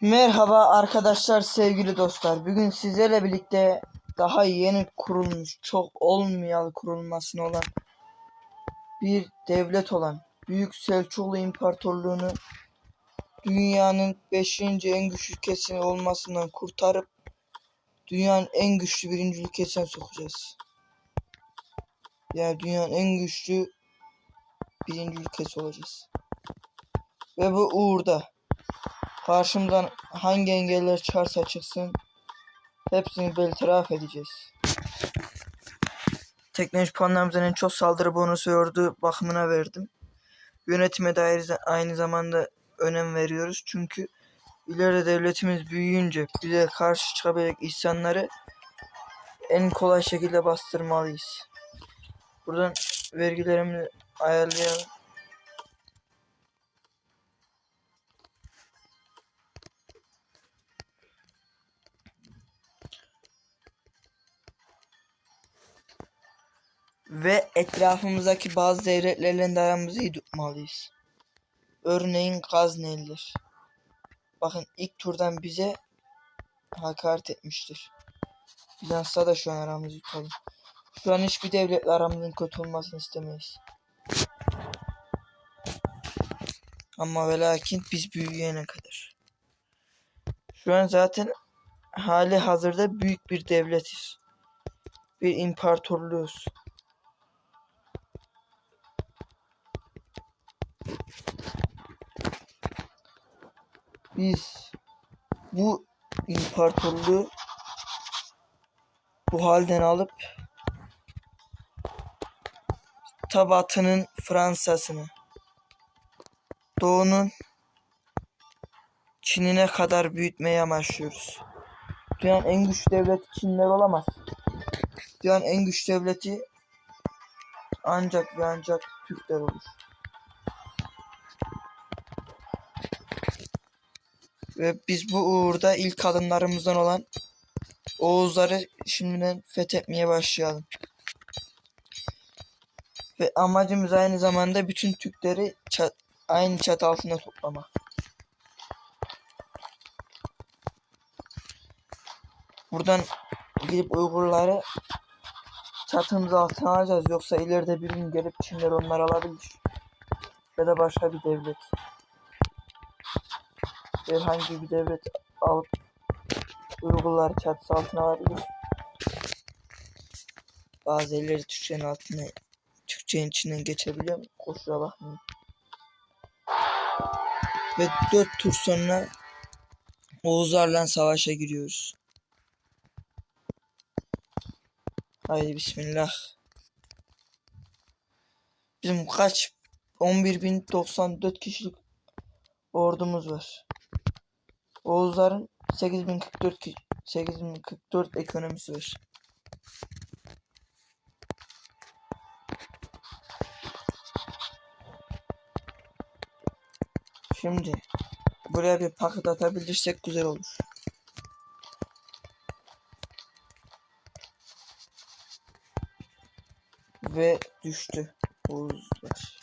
Merhaba arkadaşlar, sevgili dostlar. Bugün sizlerle birlikte daha yeni kurulmuş, çok olmayalı kurulmasına olan bir devlet olan Büyük Selçuklu İmparatorluğu'nu dünyanın 5. en güçlü ülkesi olmasından kurtarıp dünyanın en güçlü birinci ülkesine sokacağız. Yani dünyanın en güçlü birinci ülkesi olacağız. Ve bu uğurda Karşımdan hangi engeller çıkarsa çıksın hepsini bertaraf edeceğiz. Teknoloji puanlarımızın en çok saldırı bonusu ve ordu bakımına verdim. Yönetime dair aynı zamanda önem veriyoruz. Çünkü ileride devletimiz büyüyünce bize karşı çıkabilecek isyanları en kolay şekilde bastırmalıyız. Buradan vergilerimi ayarlayalım. Ve etrafımızdaki bazı devletlerle de aramızı iyi tutmalıyız. Örneğin Gazneliler. Bakın ilk turdan bize hakaret etmiştir. Bizans'ta da şu an aramızı tutalım. Şu an hiçbir devletle aramızın kötü olmasını istemeyiz. Ama ve lakin biz büyüyene kadar. Şu an zaten hali hazırda büyük bir devletiz. Bir imparatorluğuz. Biz bu imparatorluğu bu halden alıp ta batının Fransa'sını doğunun Çin'ine kadar büyütmeye amaçlıyoruz. Dünyanın en güçlü devleti Çinler olamaz. Dünyanın en güçlü devleti ancak ve ancak Türkler olur. Ve biz bu uğurda ilk adımlarımızdan olan Oğuzları şimdiden fethetmeye başlayalım. Ve amacımız aynı zamanda bütün Türkleri çat, aynı çatı altında toplamak. Buradan gidip Uygurları çatımız altına alacağız. Yoksa ileride bir gün gelip Çinler onları alabilir. Ya da başka bir devlet. Herhangi bir devlet alıp Uygurları çatısı altına alabilir. Bazı elleri Türkçenin altına Türkçenin içinden geçebiliyor. Kusura bakmayın. Ve 4 tur sonra Oğuzlarla savaşa giriyoruz. Haydi bismillah. Bizim kaç 11.094 kişilik ordumuz var. Oğuzların 8044 ki 8044 ekonomisi var. Şimdi buraya bir paket atabilirsek güzel olur. Ve düştü. Oğuzlar.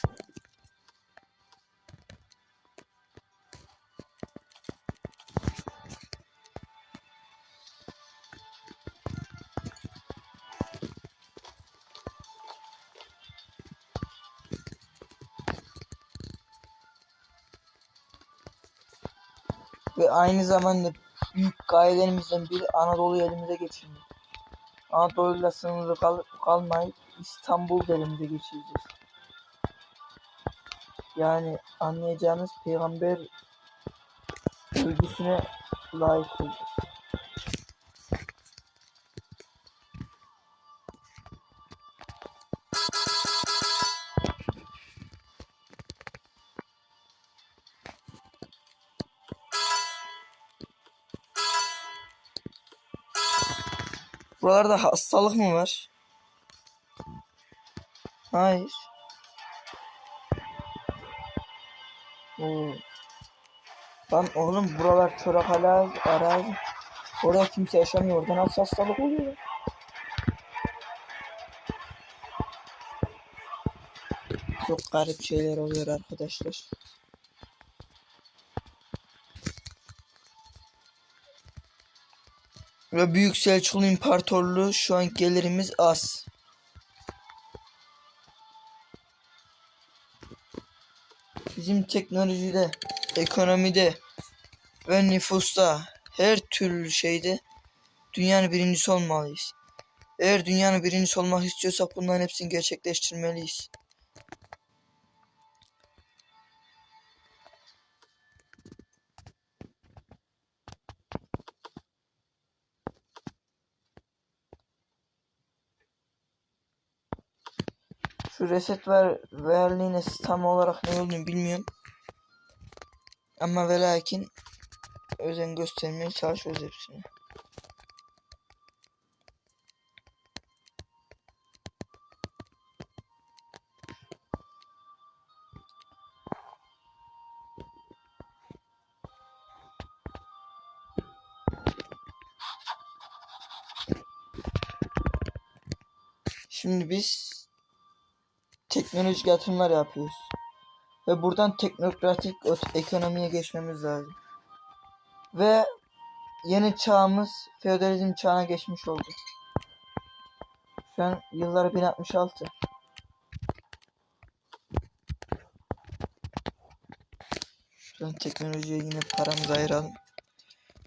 Aynı zamanda büyük gayelerimizden biri Anadolu'yu elimize geçirmek. Anadolu'yla sınırlı kal kalmayıp İstanbul elimize geçireceğiz. Yani anlayacağınız peygamber övgüsüne layık olacağız. Buralarda hastalık mı var? Hayır. Oo. Lan oğlum buralar çorak arazi, arazi. Orada kimse yaşamıyor. Orada nasıl hastalık oluyor? Çok garip şeyler oluyor arkadaşlar. Ve Büyük Selçuklu İmparatorluğu şu an gelirimiz az. Bizim teknolojide, ekonomide ve nüfusta her türlü şeyde dünyanın birincisi olmalıyız. Eğer dünyanın birincisi olmak istiyorsak bunların hepsini gerçekleştirmeliyiz. Şu reset ver verliğine tam olarak ne olduğunu bilmiyorum. Ama ve lakin özen göstermeye çalışıyoruz hepsini. Şimdi biz teknolojik yatırımlar yapıyoruz. Ve buradan teknokratik ekonomiye geçmemiz lazım. Ve yeni çağımız feodalizm çağına geçmiş oldu. Şu an yılları 1066. Şu an teknolojiye yine paramızı ayıralım.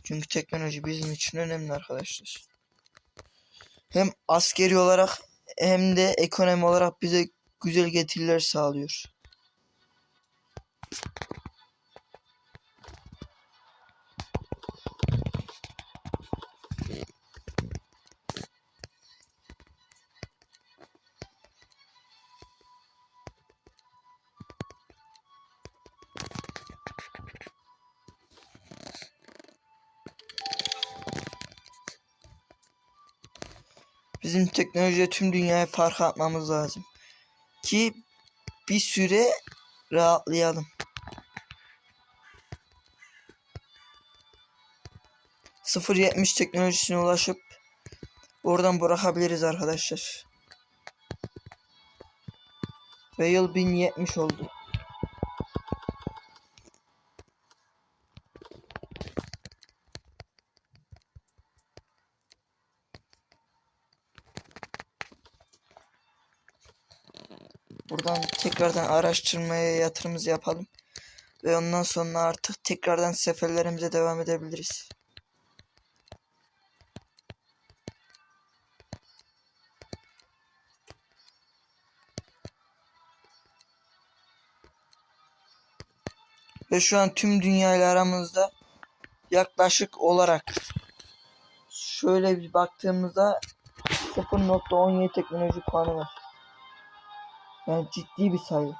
Çünkü teknoloji bizim için önemli arkadaşlar. Hem askeri olarak hem de ekonomi olarak bize güzel getiriler sağlıyor. Bizim teknolojiye tüm dünyaya fark atmamız lazım. Ki bir süre rahatlayalım. Sıfır yetmiş teknolojisine ulaşıp oradan bırakabiliriz arkadaşlar. Ve yıl 1070 oldu. Buradan tekrardan araştırmaya yatırımımızı yapalım. Ve ondan sonra artık tekrardan seferlerimize devam edebiliriz. Ve şu an tüm dünya aramızda yaklaşık olarak şöyle bir baktığımızda 0.17 teknoloji puanı var. Yani ciddi bir sayı.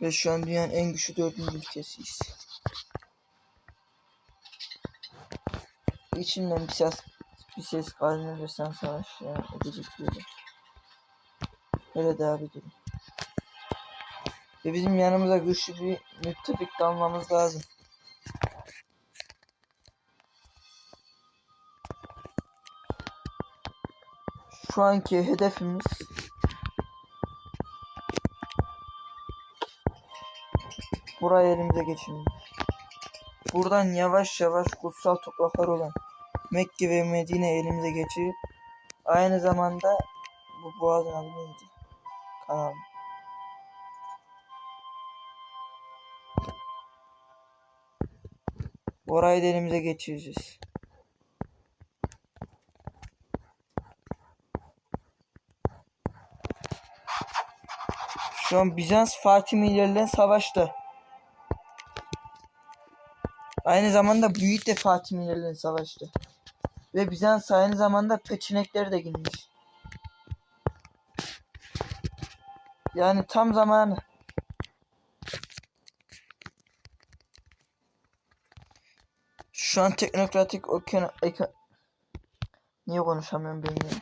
Ve şu an dünyanın en güçlü dördüncü ülkesiyiz. İçimden bir ses bir ses sen savaş ya edecek böyle. Öyle devam edelim. Ve bizim yanımıza güçlü bir müttefik de almamız lazım. Şu anki hedefimiz burayı elimize geçirmek. Buradan yavaş yavaş kutsal topraklar olan Mekke ve Medine elimize geçirip aynı zamanda bu boğazın adı neydi? Kanal. Orayı da elimize geçireceğiz. Şu an Bizans Fatimilerle savaştı. Aynı zamanda Büyük de Fatimilerle savaştı. Ve Bizans aynı zamanda Peçinekleri de girmiş. Yani tam zamanı. Şu an teknokratik okyan... Niye konuşamıyorum ben ya?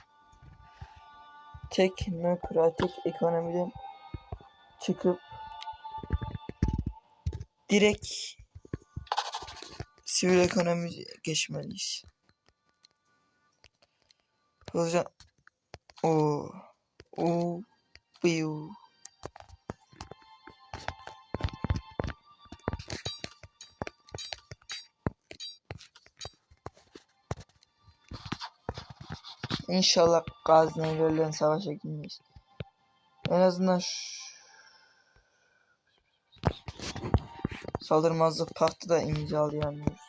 Teknokratik ekonomiden çıkıp direkt sivil ekonomi geçmeliyiz. Hocam o o biu İnşallah Gazi'ne verilen savaşa girmeyiz. En azından şu Saldırmazlık paktı da imzalayamıyoruz.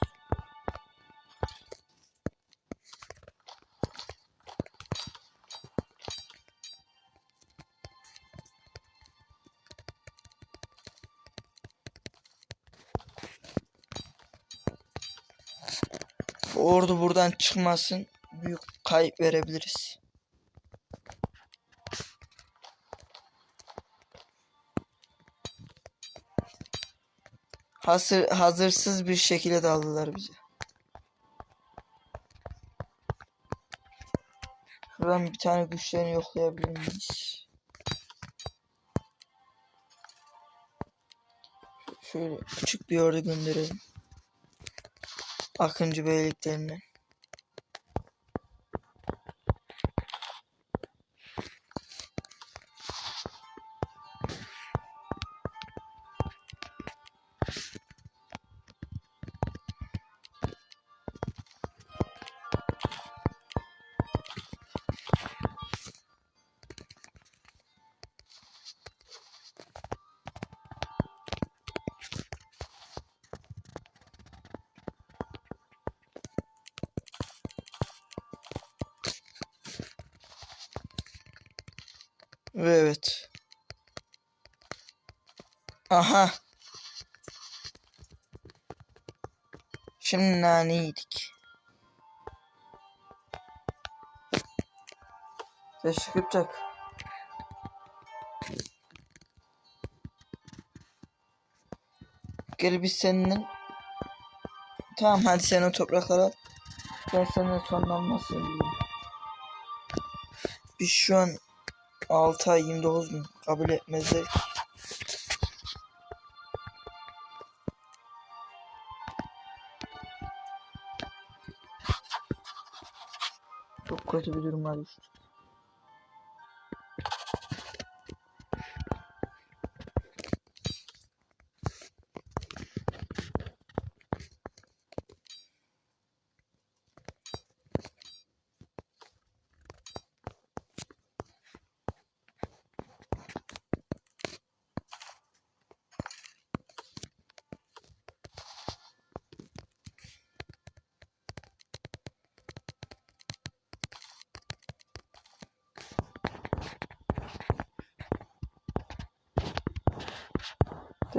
Ordu buradan çıkmasın. Büyük kayıp verebiliriz. Hazır, hazırsız bir şekilde daldılar bize. Şuradan bir tane güçlerini yoklayabilir miyiz? Şöyle küçük bir ordu gönderelim. Akıncı beyliklerinden. Ve evet. Aha. Şimdi nane yedik. Teşekkür yapacak. Gel biz seninle. Tamam hadi sen o topraklara. Ben seninle sonlanmasın. Biz şu an 6 ay 29 gün kabul etmezler. Çok kötü bir duruma düştü.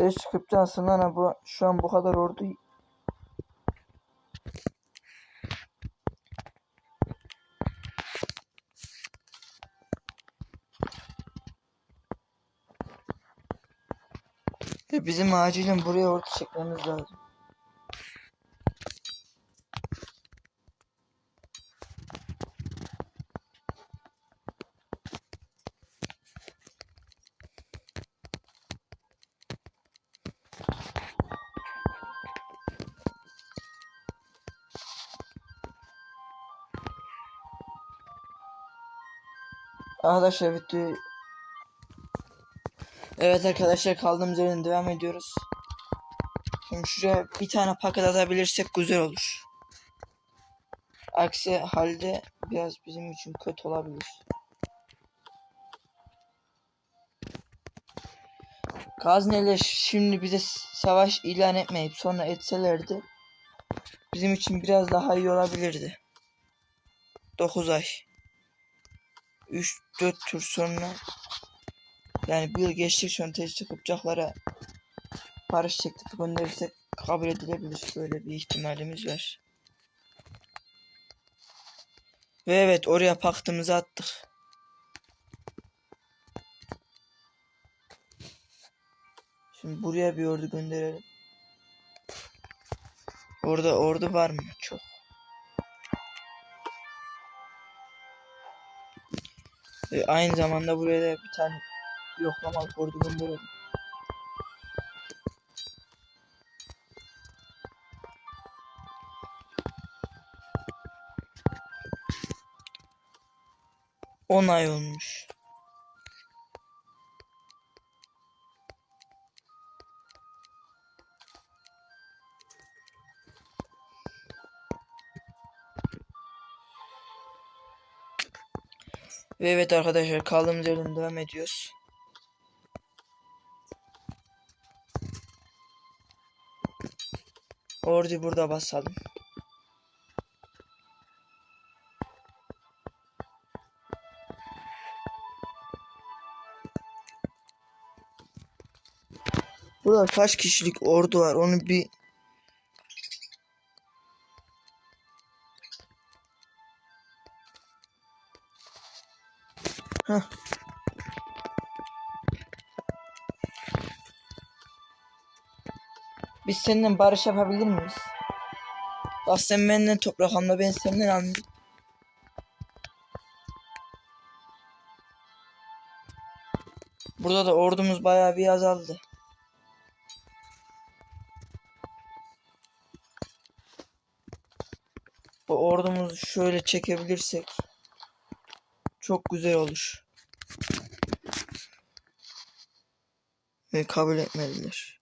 Tez çıkıp cansın lan bu şu an bu kadar ordu Ve bizim acilen buraya ordu çekmemiz lazım. Arkadaşlar videoyu Evet arkadaşlar kaldığımız yerden devam ediyoruz. Şimdi şuraya bir tane paket atabilirsek güzel olur. Aksi halde biraz bizim için kötü olabilir. Gazneler şimdi bize savaş ilan etmeyip sonra etselerdi bizim için biraz daha iyi olabilirdi. 9 ay. 3-4 tur sonra yani bir yıl geçtik sonra teşvik yapacaklara barış teklifi gönderirsek kabul edilebilir. Böyle bir ihtimalimiz var. Ve evet oraya paktımızı attık. Şimdi buraya bir ordu gönderelim. Orada ordu var mı? Çok. Ve aynı zamanda buraya da bir tane yoklamalık ordu gönderelim. On ay olmuş. Ve evet arkadaşlar kaldığımız yerden devam ediyoruz. Ordu burada basalım. Burada kaç kişilik ordu var onu bir seninle barış yapabilir miyiz? Bak sen benden toprak alma ben senden almayayım. Burada da ordumuz bayağı bir azaldı. Bu ordumuzu şöyle çekebilirsek çok güzel olur. Ve kabul etmediler.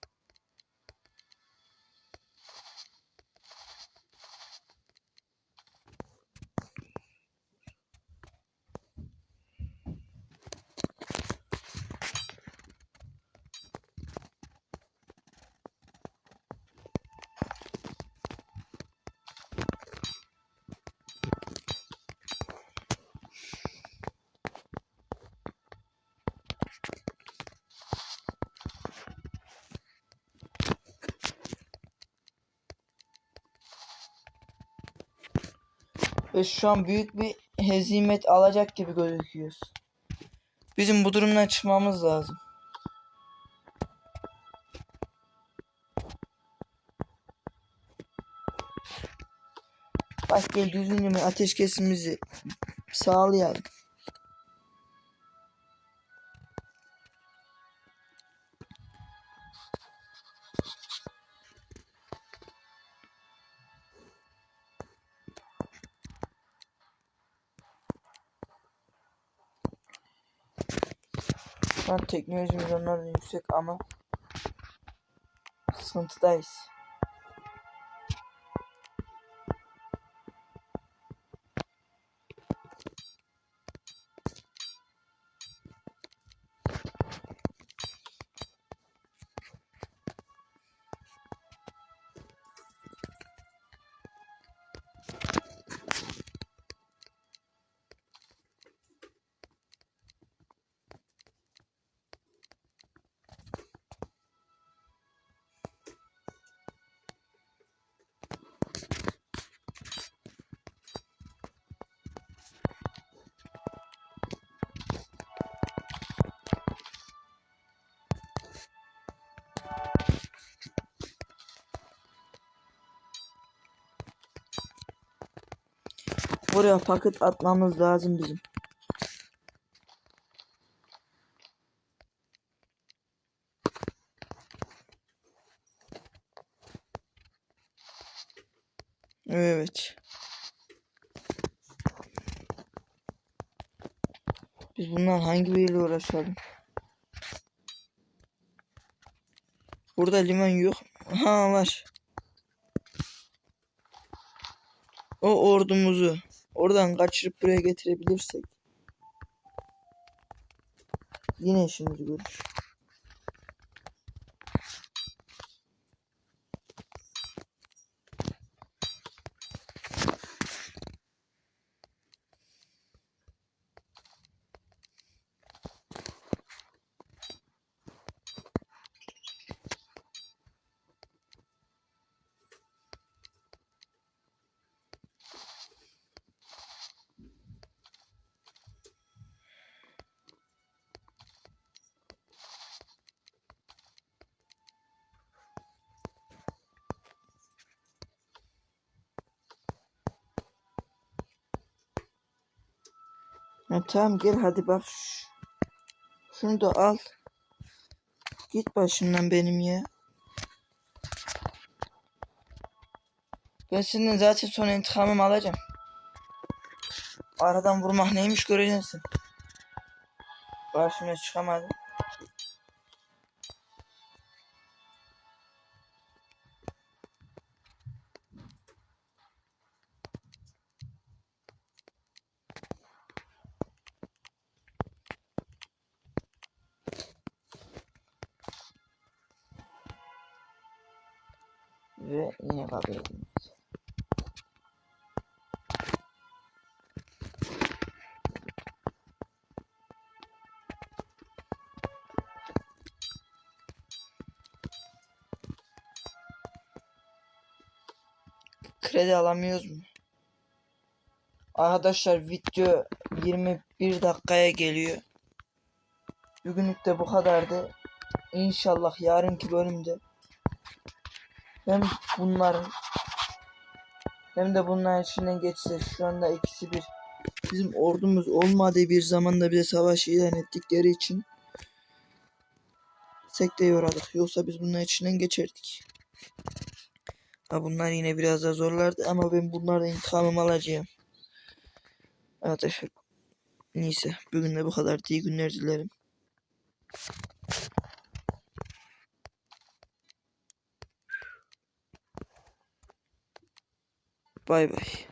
Ve şu an büyük bir hezimet alacak gibi gözüküyoruz. Bizim bu durumdan çıkmamız lazım. Gel düzgün ateşkesimizi sağlayalım. Şu an teknolojimiz onlardan yüksek ama sıkıntıdayız. Buraya paket atmamız lazım bizim. Evet. Biz bundan hangi biriyle uğraşalım? Burada liman yok. Ha var. O ordumuzu oradan kaçırıp buraya getirebilirsek yine işimizi görür. Ya tamam gel hadi bak. Şunu da al. Git başımdan benim ya. Ben senden zaten son intikamımı alacağım. Aradan vurmak neymiş göreceksin. Karşıma çıkamadım. Ve yine kabul edilmez. Kredi alamıyoruz mu? Arkadaşlar video 21 dakikaya geliyor. Bugünlük de bu kadardı. İnşallah yarınki bölümde hem bunların hem de bunların içinden geçse şu anda ikisi bir bizim ordumuz olmadığı bir zamanda bize savaş ilan ettikleri için sekte uğradık. Yoksa biz bunların içinden geçerdik. Ha bunlar yine biraz daha zorlardı ama ben bunlardan intikamımı alacağım. Arkadaşlar neyse bugün de bu kadar. İyi günler dilerim. Bay bay.